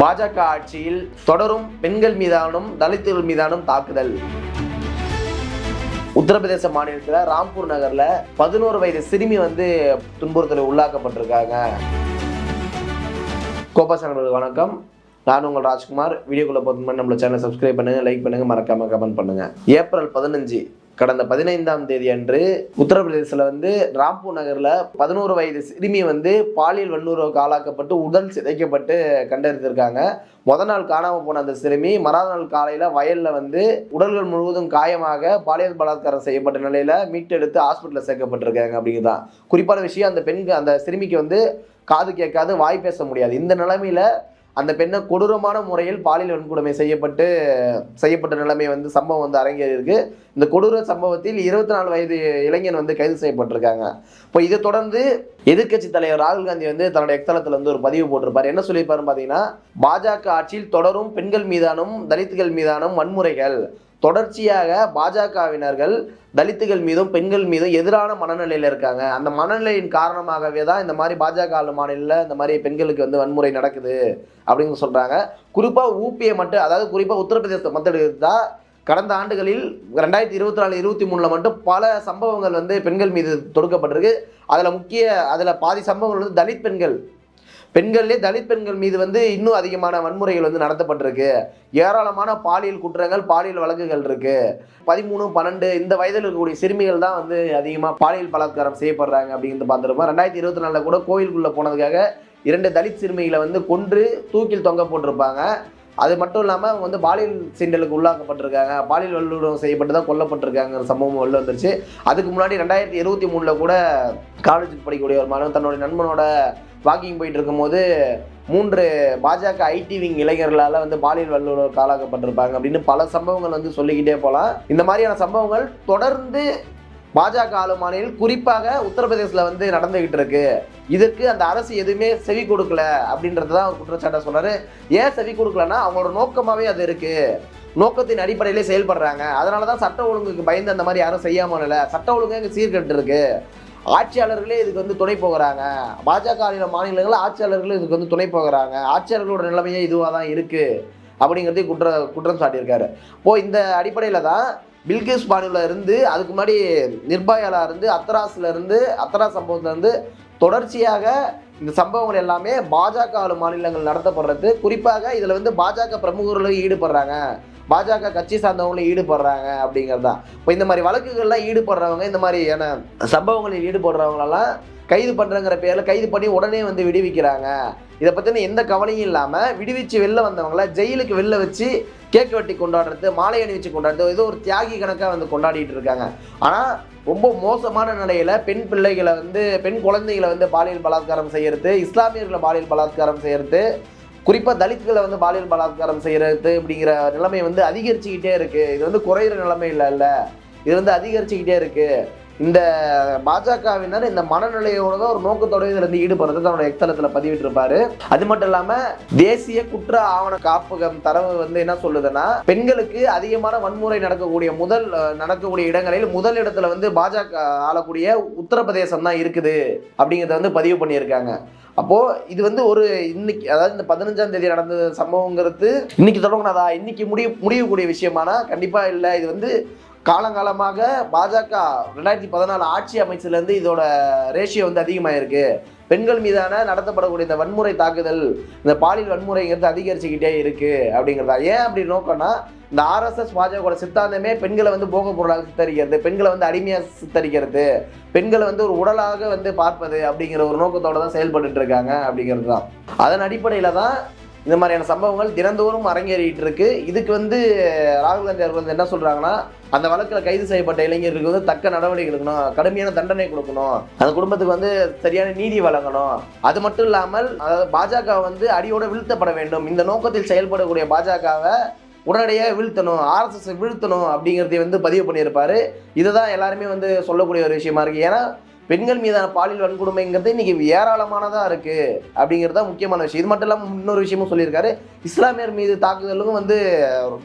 பாஜக ஆட்சியில் தொடரும் பெண்கள் மீதானும் தலித்துகள் மீதானும் தாக்குதல். உத்தரப்பிரதேச மாநிலத்தில் ராம்பூர் நகரில் பதினோரு வயது சிறுமி வந்து துன்புறுத்தல் உள்ளாக்கப்பட்டிருக்காங்க. கோபா வணக்கம். நான் உங்கள் ராஜ்குமார். வீடியோக்குள்ளே போதும் நம்மள சேனல் சப்ஸ்கிரைப் பண்ணுங்கள் லைக் பண்ணுங்கள் மறக்காமல் கமெண்ட் பண்ணுங்க. ஏப்ரல் பதினஞ்சு கடந்த பதினைந்தாம் தேதி அன்று உத்தரப்பிரதேசத்தில் வந்து ராம்பூர் நகரில் பதினோரு வயது சிறுமி வந்து பாலியல் வன்முறைக்கு ஆளாக்கப்பட்டு உடல் சிதைக்கப்பட்டு கண்டறிந்திருக்காங்க முத நாள் காணாமல் போன அந்த சிறுமி மறாத நாள் காலையில் வயலில் வந்து உடல்கள் முழுவதும் காயமாக பாலியல் பலாத்காரம் செய்யப்பட்ட நிலையில் மீட்டெடுத்து ஹாஸ்பிட்டலில் சேர்க்கப்பட்டிருக்காங்க அப்படிங்கிறதான் குறிப்பான விஷயம் அந்த பெண் அந்த சிறுமிக்கு வந்து காது கேட்காது வாய் பேச முடியாது. இந்த நிலைமையில அந்த பெண்ணை கொடூரமான முறையில் பாலியல் வன்கொடுமை செய்யப்பட்டு செய்யப்பட்ட நிலைமை வந்து சம்பவம் வந்து அரங்கேறியிருக்கு. இந்த கொடூர சம்பவத்தில் இருபத்தி நாலு வயது இளைஞன் வந்து கைது செய்யப்பட்டிருக்காங்க. இப்போ இதை தொடர்ந்து எதிர்க்கட்சி தலைவர் ராகுல் காந்தி வந்து தன்னோட எக்ஸலத்தில் வந்து ஒரு பதிவு போட்டிருப்பார். என்ன சொல்லியிருப்பாருன்னு பார்த்தீங்கன்னா பாஜக ஆட்சியில் தொடரும் பெண்கள் மீதானும் தலித்துகள் மீதானும் வன்முறைகள். தொடர்ச்சியாக பாஜகவினர்கள் தலித்துகள் மீதும் பெண்கள் மீதும் எதிரான மனநிலையில் இருக்காங்க. அந்த மனநிலையின் காரணமாகவே தான் இந்த மாதிரி பாஜக ஆளும் மாநிலத்தில் இந்த மாதிரி பெண்களுக்கு வந்து வன்முறை நடக்குது அப்படின்னு சொல்கிறாங்க குறிப்பாக ஊபியை மட்டும் அதாவது குறிப்பாக உத்தரப்பிரதேசத்தை மட்டும் தான் கடந்த ஆண்டுகளில் ரெண்டாயிரத்தி இருபத்தி நாலு இருபத்தி மூணில் மட்டும் பல சம்பவங்கள் வந்து பெண்கள் மீது தொடுக்கப்பட்டிருக்கு. அதில் முக்கிய அதில் பாதி சம்பவங்கள் வந்து தலித் பெண்கள் பெண்கள்லேயே தலித் பெண்கள் மீது வந்து இன்னும் அதிகமான வன்முறைகள் வந்து நடத்தப்பட்டிருக்கு. ஏராளமான பாலியல் குற்றங்கள் பாலியல் வழக்குகள் இருக்கு. பதிமூணு பன்னெண்டு இந்த வயதில் இருக்கக்கூடிய சிறுமிகள் தான் வந்து அதிகமாக பாலியல் பலாத்காரம் செய்யப்படுறாங்க அப்படிங்கிறது பார்த்துருப்போம். ரெண்டாயிரத்தி இருபத்தி நாலில் கூட கோயிலுக்குள்ளே போனதுக்காக இரண்டு தலித் சிறுமிகளை வந்து கொன்று தூக்கில் தொங்க போட்டிருப்பாங்க. அது மட்டும் இல்லாமல் வந்து பாலியல் சீண்டலுக்கு உள்ளாக்கப்பட்டிருக்காங்க. பாலியல் வல்லுறவு செய்யப்பட்டு தான் கொல்லப்பட்டிருக்காங்கிற சம்பவம் வெளில வந்துருச்சு. அதுக்கு முன்னாடி ரெண்டாயிரத்தி இருபத்தி மூணில் கூட காலேஜுக்கு படிக்கக்கூடிய ஒரு மாணவன் தன்னுடைய நண்பனோட வாக்கிங் போயிட்டு இருக்கும்போது மூன்று பாஜக ஐடி விங் இளைஞர்களால் வந்து பாலியல் வல்லுறவுக்கு ஆளாக்கப்பட்டிருப்பாங்க அப்படின்னு பல சம்பவங்கள் வந்து சொல்லிக்கிட்டே போகலாம் இந்த மாதிரியான சம்பவங்கள் தொடர்ந்து பாஜக ஆளும் மாநிலம் குறிப்பாக உத்தரப்பிரதேசில் வந்து நடந்துகிட்டு இருக்கு. இதற்கு அந்த அரசு எதுவுமே செவி கொடுக்கல அப்படின்றது தான் குற்றச்சாட்டை சொன்னார். ஏன் செவி கொடுக்கலன்னா அவங்களோட நோக்கமாகவே அது இருக்குது நோக்கத்தின் அடிப்படையிலே செயல்படுறாங்க. அதனால தான் சட்ட ஒழுங்குக்கு பயந்து அந்த மாதிரி யாரும் செய்யாமல் இல்லை. சட்ட ஒழுங்கு இங்கே சீர்கெட்டு இருக்கு. ஆட்சியாளர்களே இதுக்கு வந்து துணை போகிறாங்க. பாஜக ஆளுகிற மாநிலங்கள் ஆட்சியாளர்களும் இதுக்கு வந்து துணை போகிறாங்க. ஆட்சியாளர்களோட நிலைமையே இதுவாக தான் இருக்குது அப்படிங்கிறதையும் குற்ற குற்றம் சாட்டியிருக்காரு. இப்போ இந்த அடிப்படையில் தான் பில்கிஸ் பானுல இருந்து அதுக்கு முன்னாடி நிர்பயால இருந்து அத்தராஸ்ல இருந்து அத்தராஸ் சம்பவத்திலேருந்து தொடர்ச்சியாக இந்த சம்பவங்கள் எல்லாமே பாஜக ஆளு மாநிலங்கள் நடத்தப்படுறது. குறிப்பாக இதில் வந்து பாஜக பிரமுகர்களும் ஈடுபடுறாங்க. பாஜக கட்சி சார்ந்தவங்களும் ஈடுபடுறாங்க அப்படிங்கிறது. தான் இப்போ இந்த மாதிரி வழக்குகள்லாம் ஈடுபடுறவங்க இந்த மாதிரியான சம்பவங்களில் ஈடுபடுறவங்களெல்லாம் கைது பண்ணுறங்கிற பேரில் கைது பண்ணி உடனே வந்து விடுவிக்கிறாங்க. இதை பற்றின எந்த கவலையும் இல்லாமல் விடுவிச்சு வெளில வந்தவங்கள ஜெயிலுக்கு வெளில வச்சு கேக் வெட்டி கொண்டாடுறது மாலை அணிவிச்சு கொண்டாடுறது ஏதோ ஒரு தியாகி கணக்காக வந்து கொண்டாடிட்டு இருக்காங்க. ஆனால் ரொம்ப மோசமான நிலையில பெண் பிள்ளைகளை வந்து பெண் குழந்தைகளை வந்து பாலியல் பலாத்காரம் செய்யறது இஸ்லாமியர்களை பாலியல் பலாத்காரம் செய்யறது குறிப்பாக தலித்களை வந்து பாலியல் பலாத்காரம் செய்யறது அப்படிங்கிற நிலைமை வந்து அதிகரிச்சுக்கிட்டே இருக்கு. இது வந்து குறையிற நிலைமை இல்லை இல்லை. இது வந்து அதிகரிச்சுக்கிட்டே இருக்குது இந்த பாஜகவினர் இந்த மனநிலையோட தான் ஒரு நோக்கத்தோட இதில் இருந்து ஈடுபடுறது தன்னோட எக்தளத்தில் பதிவிட்டிருப்பாரு. அது மட்டும் இல்லாம தேசிய குற்ற ஆவண காப்பகம் தரவு வந்து என்ன சொல்லுதுன்னா பெண்களுக்கு அதிகமான வன்முறை நடக்கக்கூடிய முதல் நடக்கக்கூடிய இடங்களில் முதல் இடத்துல வந்து பாஜக ஆளக்கூடிய உத்தரப்பிரதேசம் தான் இருக்குது அப்படிங்கிறத வந்து பதிவு பண்ணியிருக்காங்க. அப்போ இது வந்து ஒரு இன்னைக்கு அதாவது இந்த பதினஞ்சாம் தேதி நடந்த சம்பவங்கிறது இன்னைக்கு தொடங்கினதா இன்னைக்கு முடிய முடியக்கூடிய விஷயமானா கண்டிப்பா இல்லை. இது வந்து காலங்காலமாக பாஜக ரெண்டாயிரத்தி பதினாலு ஆட்சி அமைச்சிலேருந்து இதோட ரேஷியோ வந்து அதிகமாயிருக்கு. பெண்கள் மீதான நடத்தப்படக்கூடிய இந்த வன்முறை தாக்குதல் இந்த பாலியல் வன்முறைங்கிறது அதிகரிச்சுக்கிட்டே இருக்குது அப்படிங்கிறதா. ஏன் அப்படி நோக்கம்னா இந்த ஆர்எஸ்எஸ் பாஜகவோட சித்தாந்தமே பெண்களை வந்து போக பொருளாக சித்தரிக்கிறது பெண்களை வந்து அடிமையாக சித்தரிக்கிறது பெண்களை வந்து ஒரு உடலாக வந்து பார்ப்பது அப்படிங்கிற ஒரு நோக்கத்தோடு தான் செயல்பட்டுட்டு இருக்காங்க அப்படிங்கிறது தான் அதன் அடிப்படையில் தான் இந்த மாதிரியான சம்பவங்கள் தினந்தோறும் அரங்கேறிட்டு இருக்கு இதுக்கு வந்து ராகுல் காந்தி அவர்கள் வந்து என்ன சொல்றாங்கன்னா அந்த வழக்கில் கைது செய்யப்பட்ட இளைஞர்களுக்கு வந்து தக்க நடவடிக்கை எடுக்கணும் கடுமையான தண்டனை கொடுக்கணும் அந்த குடும்பத்துக்கு வந்து சரியான நீதி வழங்கணும். அது மட்டும் இல்லாமல் அதாவது பாஜக வந்து அடியோட வீழ்த்தப்பட வேண்டும். இந்த நோக்கத்தில் செயல்படக்கூடிய பாஜகவை உடனடியாக வீழ்த்தணும் ஆர்எஸ்எஸ் வீழ்த்தணும் அப்படிங்கிறதையும் வந்து பதிவு பண்ணியிருப்பாரு. இதுதான் எல்லாருமே வந்து சொல்லக்கூடிய ஒரு விஷயமா இருக்கு. ஏன்னா பெண்கள் மீதான பாலியல் வன்கொடுமைங்கிறது இன்னைக்கு ஏராளமானதாக இருக்கு அப்படிங்கிறது தான் முக்கியமான விஷயம். இது மட்டும் இல்லாமல் இன்னொரு விஷயமும் சொல்லியிருக்காரு. இஸ்லாமியர் மீது தாக்குதலும் வந்து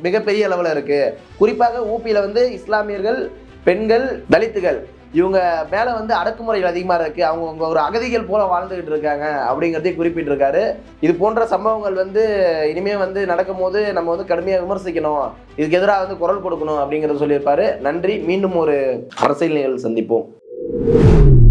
மிகப்பெரிய அளவில் இருக்கு. குறிப்பாக ஊபியில் வந்து இஸ்லாமியர்கள் பெண்கள் தலித்துகள் இவங்க மேலே வந்து அடக்குமுறைகள் அதிகமாக இருக்குது அவங்க அவங்க ஒரு அகதிகள் போல வாழ்ந்துகிட்டு இருக்காங்க அப்படிங்கிறதையும் குறிப்பிட்டிருக்காரு. இது போன்ற சம்பவங்கள் வந்து இனிமேல் வந்து நடக்கும்போது நம்ம வந்து கடுமையாக விமர்சிக்கணும். இதுக்கு எதிராக வந்து குரல் கொடுக்கணும் அப்படிங்கிறத சொல்லியிருப்பாரு. நன்றி. மீண்டும் ஒரு அரசியல் நிகழ்வு சந்திப்போம். you